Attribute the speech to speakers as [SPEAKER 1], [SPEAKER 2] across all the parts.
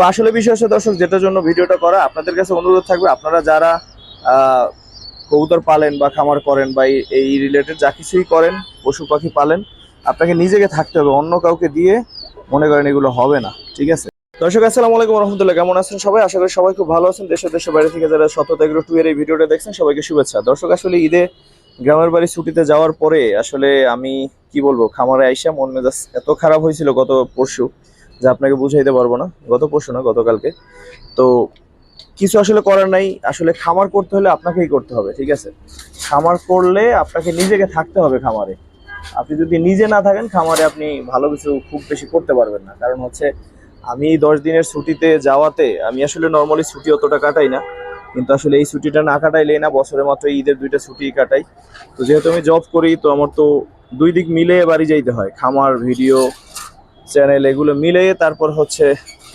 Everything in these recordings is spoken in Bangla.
[SPEAKER 1] তো আসলে বিষয় হচ্ছে, দর্শক, যেটার জন্য ভিডিওটা করা, আপনাদের কাছে অনুরোধ থাকবে, আপনারা যারা কবুতর পালেন বা খামার করেন বা এই- রিলেটেড যা কিছুই করেন, পশু পাখি পালেন, আপনাকে নিজেকে থাকতে হবে, অন্য কাউকে দিয়ে মনে করেন এগুলো হবে না, ঠিক আছে? দর্শক, আসসালামু আলাইকুম রহমতুল্লাহ, কেমন আছেন সবাই? আশা করি সবাই খুব ভালো আছেন দেশের দেশের বাইরে থেকে যারা সততা এগ্রো টু এর এই ভিডিওটা দেখছেন, সবাইকে শুভেচ্ছা। দর্শক, আসলে ঈদে গ্রামের বাড়ি ছুটিতে যাওয়ার পরে, আসলে আমি কি বলব, খামারে আইসা মন মেজাজ এত খারাপ হয়েছিল গত পরশু যা আপনাকে বুঝাইতে পারব না, গত পরশু না, গতকালকে। তো কিছু আসলে করার নাই, আসলে খামার করতে হলে আপনাকেই করতে হবে, ঠিক আছে? খামার করলে আপনাকে নিজেকে থাকতে হবে খামারে। আপনি যদি নিজে না থাকেন, খামারে আপনি ভালো কিছু খুব বেশি করতে পারবেন না। কারণ হচ্ছে, আমি দশ দিনের ছুটিতে যাওয়াতে, আমি আসলে নর্মালি ছুটি অতটা কাটাই না, কিন্তু আসলে এই ছুটিটা না কাটাইলে না, বছরে মাত্র ঈদের দুইটা ছুটি কাটাই। তো যেহেতু আমি জব করি, তো আমার তো দুই দিক মিলে বাড়ি যাইতে হয়, খামার ভিডিও চ্যানেল এগুলো মিলে তারপর হচ্ছে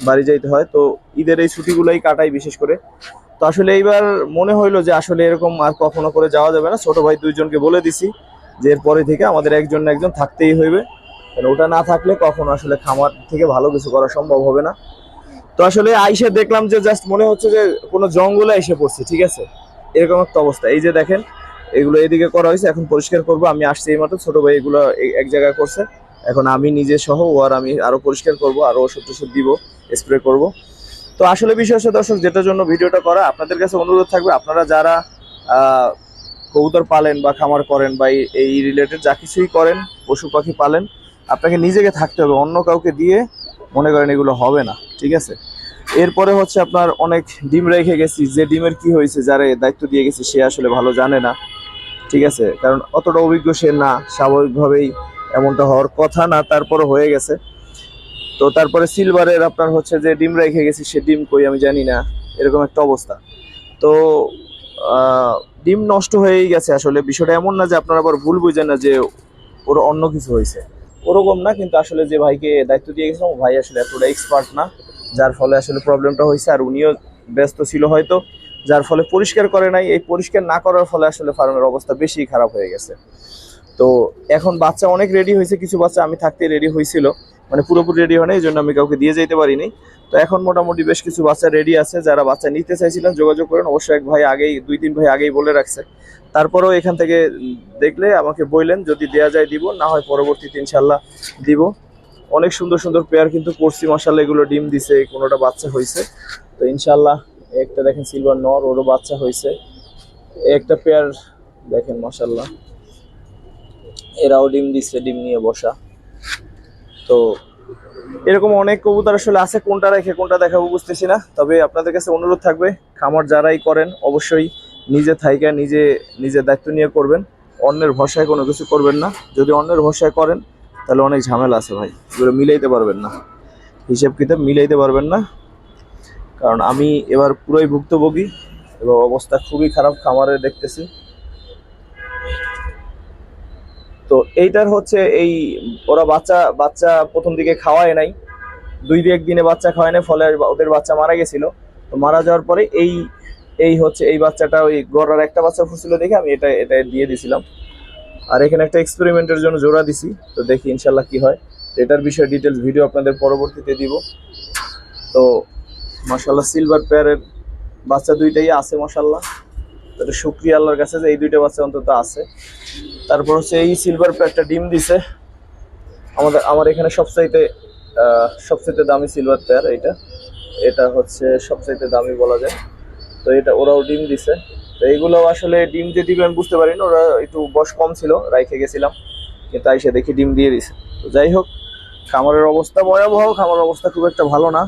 [SPEAKER 1] বাড়ি যাইতে হয়। তো ঈদের এই ছুটিগুলোই কাটাই বিশেষ করে। তো আসলে এইবার মনে হইল যে আসলে এরকম আর কখনো করে যাওয়া যাবে না। ছোট ভাই দুইজনকে বলে দিছি যে এরপরে থেকে আমাদের একজন না একজন থাকতেই হইবে। কারণ ওটা না থাকলে কখনো আসলে খামার থেকে ভালো কিছু করা সম্ভব হবে না। তো আসলে আইসে দেখলাম যে জাস্ট মনে হচ্ছে যে কোনো জঙ্গলে এসে পড়ছে, ঠিক আছে? এরকম একটা অবস্থা। এই যে দেখেন, এগুলো এদিকে করা হয়েছে, এখন পরিষ্কার করব। আমি আসছি এই মাত্র ছোট ভাই এগুলো এক জায়গায় করছে। এখন আমি নিজে সহ ও আর আমি আরও পরিষ্কার করব, আরও ওষুধ টষুধ দিব স্প্রে করব। তো আসলে বিষয় হচ্ছে দর্শক, যেটার জন্য ভিডিওটা করা, আপনাদের কাছে অনুরোধ থাকবে, আপনারা যারা কবুতর পালেন বা খামার করেন বা এই রিলেটেড যা কিছুই করেন, পশু পাখি পালেন, আপনাকে নিজেকে থাকতে হবে, অন্য কাউকে দিয়ে মনে করেন এগুলো হবে না, ঠিক আছে? এরপরে হচ্ছে আপনার অনেক ডিম রেখে গেছি, যে ডিমের কি হয়েছে, যারে দায়িত্ব দিয়ে গেছি, সে আসলে ভালো জানে না, ঠিক আছে? কারণ অতটা অভিজ্ঞ সে না, স্বাভাবিকভাবেই এমনটা হওয়ার কথা না তারপরে হয়ে গেছে। তো তারপরে সিলভারের আপনার হচ্ছে যে ডিম রেখে গেছি, সে ডিম কই আমি জানি না, এরকম একটা অবস্থা। তো ডিম নষ্ট হয়েই গেছে আসলে। বিষয়টা এমন না যে আপনারা আবার ভুল বুঝেন না যে ওর অন্য কিছু হয়েছে। ওরকম না, কিন্তু আসলে যে ভাইকে দায়িত্ব দিয়ে গেছিলাম, ভাই আসলে এতটা এক্সপার্ট না, যার ফলে আসলে প্রবলেমটা হয়েছে, আর উনিও ব্যস্ত ছিল হয়তো, যার ফলে পরিষ্কার করে নাই। এই পরিষ্কার না করার ফলে আসলে ফার্মের অবস্থা বেশি খারাপ হয়ে গেছে। তো এখন বাচ্চা অনেক রেডি হয়েছে, কিছু বাচ্চা আমি থাকতে রেডি হয়েছিল। মানে পুরোপুরি রেডি হয় না এই জন্য আমি কাউকে দিয়ে যেতে পারিনি। তো এখন মোটামুটি বেশ কিছু বাচ্চা রেডি আছে, যারা বাচ্চা নিতে চাইছিলেন, যোগাযোগ করেন। অবশ্যই এক ভাই আগেই, দুই তিন ভাই আগেই বলে রাখছে। তারপরেও এখান থেকে দেখলে আমাকে বললেন, যদি দেয়া যায় দিব, না হয় পরবর্তীতে ইনশাল্লাহ দিব। অনেক সুন্দর সুন্দর পেয়ার কিন্তু করছি মশালা এগুলো ডিম দিছে, কোনোটা বাচ্চা হয়েছে। তো ইনশাল্লাহ একটা দেখেন সিলভার নর, ওরও বাচ্চা হয়েছে। একটা পেয়ার দেখেন মশাল্লাহ এরাও ডিম দিচ্ছে ডিম নিয়ে বসা। তো এরকম অনেক কবুতর আসলে আছে, কোনটা রেখে কোনটা দেখাবো বুঝতেছি না। তবে আপনাদের কাছে অনুরোধ থাকবে, খামার যারাই করেন, অবশ্যই নিজে থাইকা, নিজে নিজের দায়িত্ব নিয়ে করবেন। অন্যের ভরসায় কোনো কিছু করবেন না। যদি অন্যের ভরসায় করেন, তাহলে অনেক ঝামেলা আছে ভাই। এগুলো মিলাইতে পারবেন না। হিসেব কিতাব মিলাইতে পারবেন না। কারণ আমি এবার পুরোই ভুক্তভোগী এবং অবস্থা খুবই খারাপ খামারে দেখতেছি। তো এইটার হচ্ছে এই, ওরা বাচ্চা বাচ্চা প্রথম দিকে খাওয়ায় নাই। দুই এক দিনে বাচ্চা খাওয়ায় নাই, ফলে ওদের বাচ্চা মারা গেছিল। তো মারা যাওয়ার পরে এই এই হচ্ছে এই বাচ্চাটা ওই গড়ার একটা বাচ্চা ফুছিল দেখে আমি এটা এটা দিয়ে দিছিলাম। আর এখানে একটা এক্সপেরিমেন্টের জন্য জোড়া দিছি, তো দেখি ইনশাল্লাহ কি হয়। এটার বিষয়ে ডিটেলস ভিডিও আপনাদের পরবর্তীতে দিব। তো মাশাল্লাহ সিলভার পেয়ারের বাচ্চা দুইটাই আছে মাশাল্লাহ তো এটা শুক্রিয়া আল্লাহর কাছে যে এই দুইটা বাচ্চা অন্তত আছে। তারপর হচ্ছে এই সিলভার পেয়ারটা ডিম দিছে। আমাদের, আমার এখানে সবচাইতে সবচাইতে দামি সিলভার পেয়ার এটা। এটা হচ্ছে সবচাইতে দামি বলা যায়। তো এটা, ওরাও ডিম দিছে। তো এইগুলো আসলে ডিম যে দিবে আমি বুঝতে পারি না ওরা একটু বয়স কম ছিল, রাইখে গেছিলাম। কিন্তু আইসে দেখি ডিম দিয়ে দিছে। তো যাই হোক, খামারের অবস্থা ভয়াবহ। খামারের অবস্থা খুব একটা ভালো না।